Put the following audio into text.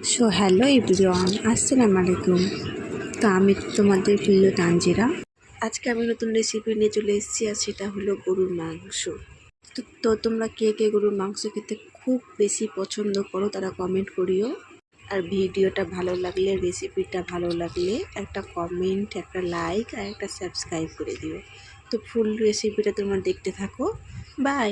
So hello everyone আসসালামু আলাইকুম তো আমি তোমাদের প্রিয় তানজিরা। আজকে আমি নতুন রেসিপি নিয়ে চলে এসেছি আর সেটা হলো গরুর মাংস। তো তো তোমরা কে কে গরুর মাংস খেতে খুব বেশি পছন্দ করো তারা কমেন্ট করিও। আর ভিডিওটা ভালো লাগলে রেসিপিটা ভালো লাগলে একটা কমেন্ট একটা লাইক আর একটা সাবস্ক্রাইব করে দিও। তো ফুল রেসিপিটা তোমরা দেখতে থাকো। বাই